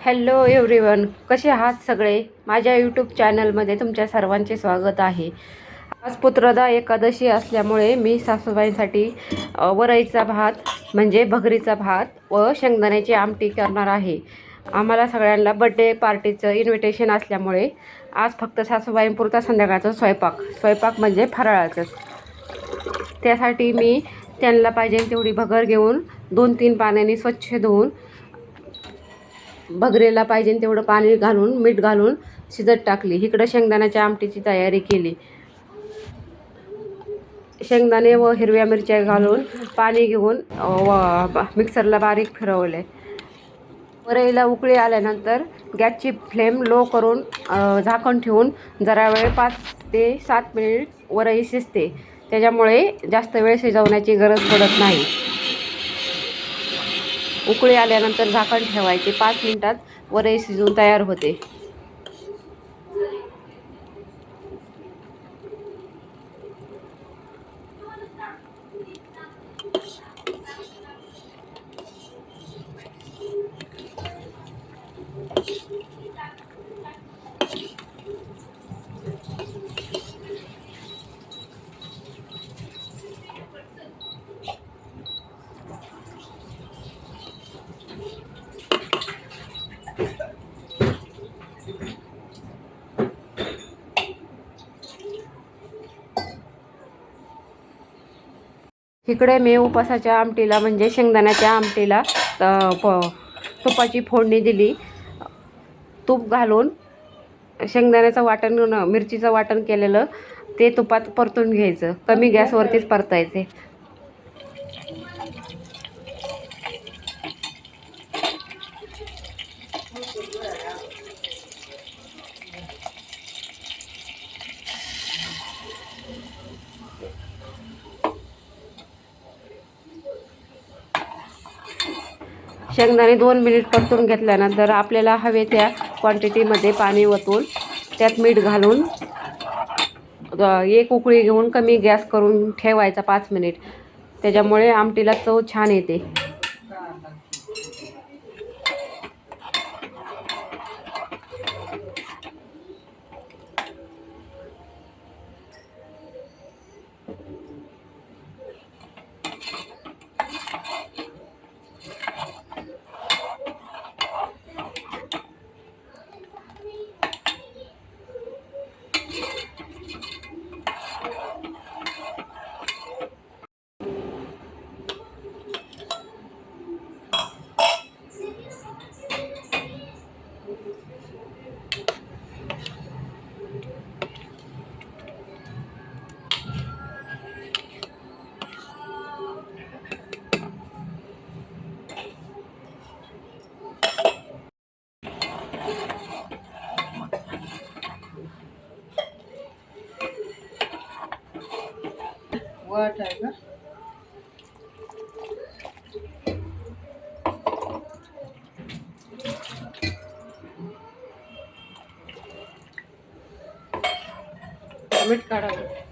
Hello everyone कसे आहात सगळे? माझ्या यूट्यूब चॅनलमध्ये तुमच्या सर्वांचे स्वागत आहे. आज पुत्रदा एकादशी असल्यामुळे मी सासूबाईंसाठी वरईचा भात म्हणजे भगरीचा भात व शेंगदाण्याची आमटी करणार आहे. आम्हाला सगळ्यांना बड्डे पार्टीचं इन्व्हिटेशन असल्यामुळे आज फक्त सासूबाईंपुरता संध्याकाळचा स्वयंपाक स्वयंपाक म्हणजे फराळाचंच. त्यासाठी मी त्यांना पाहिजे तेवढी भगर घेऊन दोन तीन पाण्याने स्वच्छ धुवून भगरेला पाहिजे तेवढं पाणी घालून मीठ घालून शिजत टाकली. इकडं शेंगदाण्याच्या आमटीची तयारी केली. शेंगदाणे व हिरव्या मिरच्या घालून पाणी घेऊन व मिक्सरला बारीक फिरवले. वरईला उकळी आल्यानंतर गॅसची फ्लेम लो करून झाकण ठेवून जरा वेळ पाच ते सात मिनिट वरई शिजते. त्याच्यामुळे जास्त वेळ शिजवण्याची गरज पडत नाही. उकळी आल्यानंतर झाकण ठेवायचे. पाच मिनिटात वरई शिजून तयार होते. इकडे मी उपासाच्या आमटीला म्हणजे शेंगदाण्याच्या आमटीला प तुपाची फोडणी दिली. तूप घालून शेंगदाण्याचं वाटण मिरचीचं वाटण केलेलं ते तुपात परतून घ्यायचं. कमी गॅसवरतीच परतायचे. शेंगदाणे दोन मिनिट परतून घेतल्यानंतर आपल्याला हवे त्या क्वांटिटीमध्ये पाणी ओतून त्यात मीठ घालून एक उकळी घेऊन कमी गॅस करून ठेवायचा पाच मिनिट त्याच्यामुळे आमटीला चव छान येते. वाट आहे का मीठ काढावं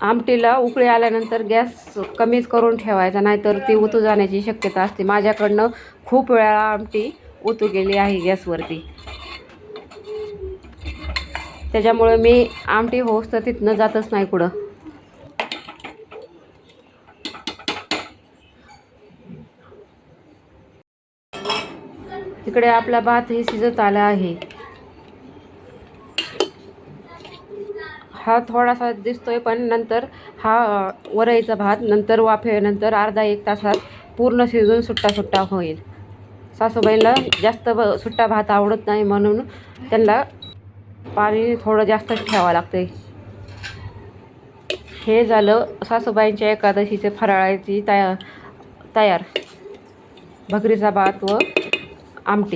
आमटीला उकळी आल्यानंतर गॅस कमीच करून ठेवायचा नाहीतर ती उतू जाण्याची शक्यता असते. माझ्याकडनं खूप वेळा आमटी उतू गेली आहे गॅसवरती. त्याच्यामुळे मी आमटी होस तर तिथनं जातच नाही कुठं. इकडे आपला भातही शिजत आला आहे. हा थोडासा दिसतोय पण नंतर हा वरईचा भात नंतर वाफेनंतर अर्धा एक तासात पूर्ण शिजून सुट्टा सुट्टा होईल. सासूबाईला जास्त ब सुट्टा भात आवडत नाही म्हणून त्यांना पाणी थोडं जास्तच ठेवावं लागते हे झालं सासूबाईंच्या एकादशीचे फराळाची तया तयार. भकरीचा भात व आमटी.